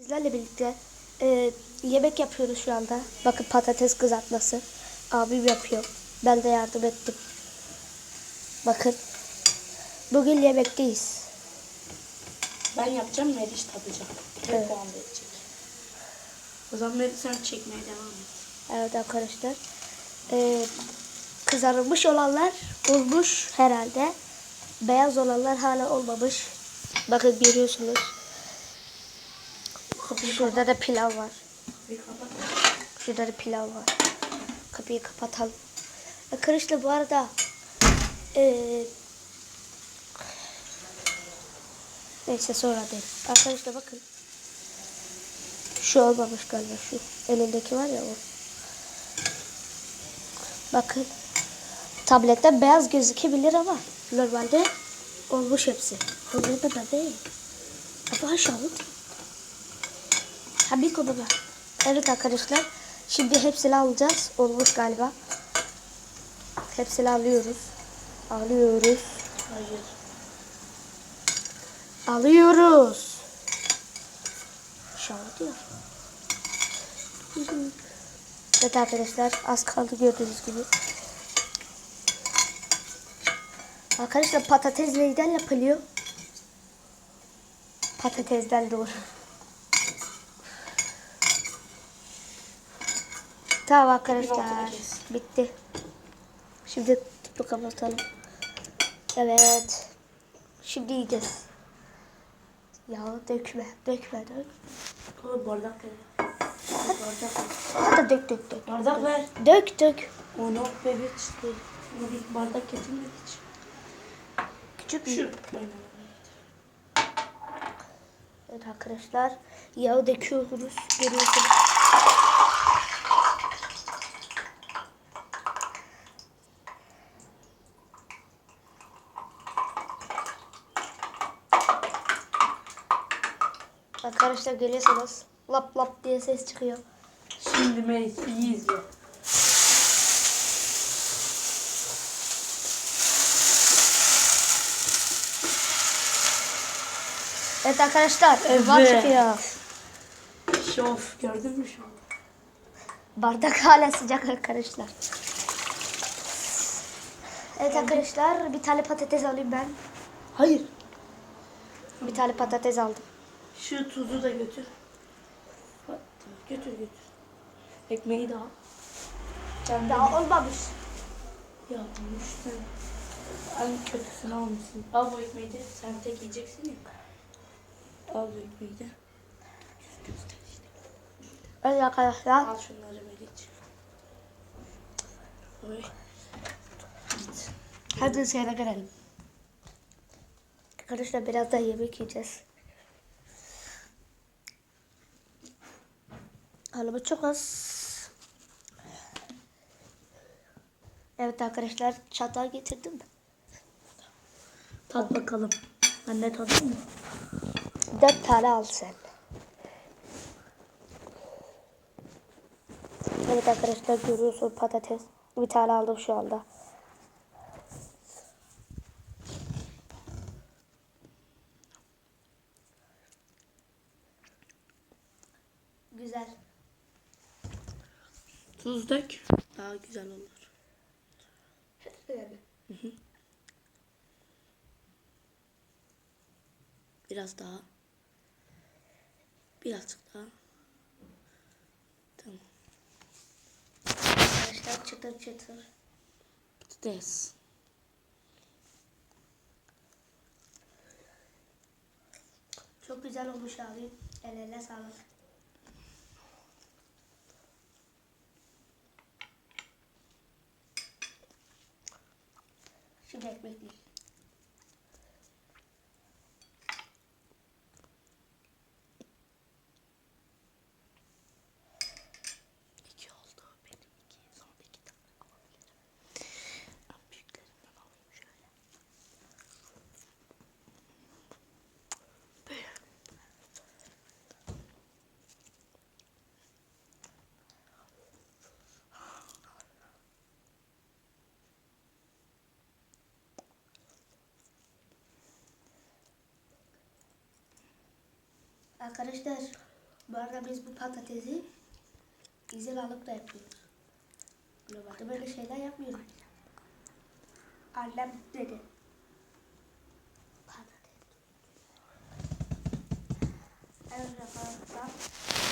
Sizlerle birlikte e, yemek yapıyoruz şu anda. Bakın patates kızartması. Abim yapıyor. Ben de yardım ettim. Bakın. Bugün yemekteyiz. Ben yapacağım, Meriç tadacak. Tek Evet. puan verecek. O zaman Meriç sen çekmeye devam et. Evet arkadaşlar. E, kızarılmış olanlar olmuş herhalde. Beyaz olanlar hala olmamış. Bakın görüyorsunuz. Şurada da pilav var. Kapat. Şurada da pilav var. Kapıyı kapatalım. Arkadaşlar bu arada eee neyse sonra değil. Arkadaşlar bakın. Şu olmamış galiba şu. Elindeki var ya o. Bakın. Tablette beyaz gözükebilir ama normalde olmuş hepsi. Olmuyor da değil. Ama aşağı Tabii baba. Evet arkadaşlar. Şimdi hepsini alacağız. Olmuş galiba. Hepsini alıyoruz. Alıyoruz. Hayır. Alıyoruz. Şahı diyor. Evet arkadaşlar az kaldı gördüğünüz gibi. Arkadaşlar patates neyden yapılıyor? Patatesden doğru. Tamam arkadaşlar. Bitti. Şimdi tipi kapatalım. Evet. Şimdi yiyeceğiz. Ya dökme, dökme, dök. O bardak ver. Bardak dök, dök, dök. Bardak ver. Dök, dök. O no Meriç değil. Ona bir bardak getir Meriç. Küçük Şu. Evet arkadaşlar. Yağı döküyoruz. Görüyorsunuz. Arkadaşlar görüyorsunuz. Lap lap diye ses çıkıyor. Şimdi Meriç iyi izle. Evet arkadaşlar. Evet. Var çıkıyor. Şof gördün mü şu? Bardak hala sıcak arkadaşlar. Evet arkadaşlar bir tane patates alayım ben. Hayır. Bir tane patates aldım. Şu tuzu da götür. Götür götür. Ekmeği de al. Sen Daha olmamış. Ya işte. En kötüsünü almışsın. Al bu ekmeği de. Sen tek yiyeceksin ya. Al bu ekmeği de. Evet arkadaşlar. Al şunları. Oy. Git. Hadi seyre gelelim. Arkadaşlar biraz daha yemek yiyeceğiz. Halımı çok az. Evet arkadaşlar çatal getirdim. Tat bakalım. Ben de tadayım mı? Dört tane al sen. Evet arkadaşlar görüyorsun patates. Bir tane aldım şu anda. Tuz dök. Daha güzel olur. Biraz daha. Birazcık daha. Tamam. Arkadaşlar çıtır çıtır. Patates. Çok güzel olmuş abi. Eline sağlık. Şimdi ekmek Arkadaşlar bu arada biz bu patatesi izin alıp da yapıyoruz. Normalde böyle şeyler yapmıyoruz. Annem dedi. Patates. Evet arkadaşlar.